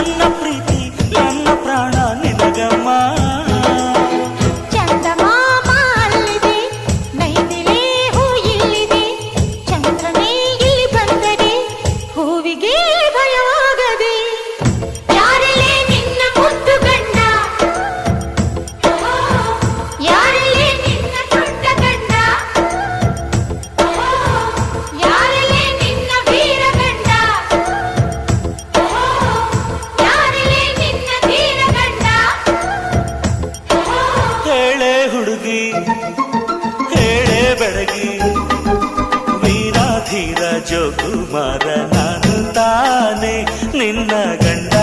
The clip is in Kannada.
Anna ಬೆಳಗಿ ಹೇಳೆ ಬೆಳಗಿ ವೀರಾಧೀರ ಜೋಕುಮಾರ ನಾನು ತಾನೆ ನಿನ್ನ ಗಂಡ.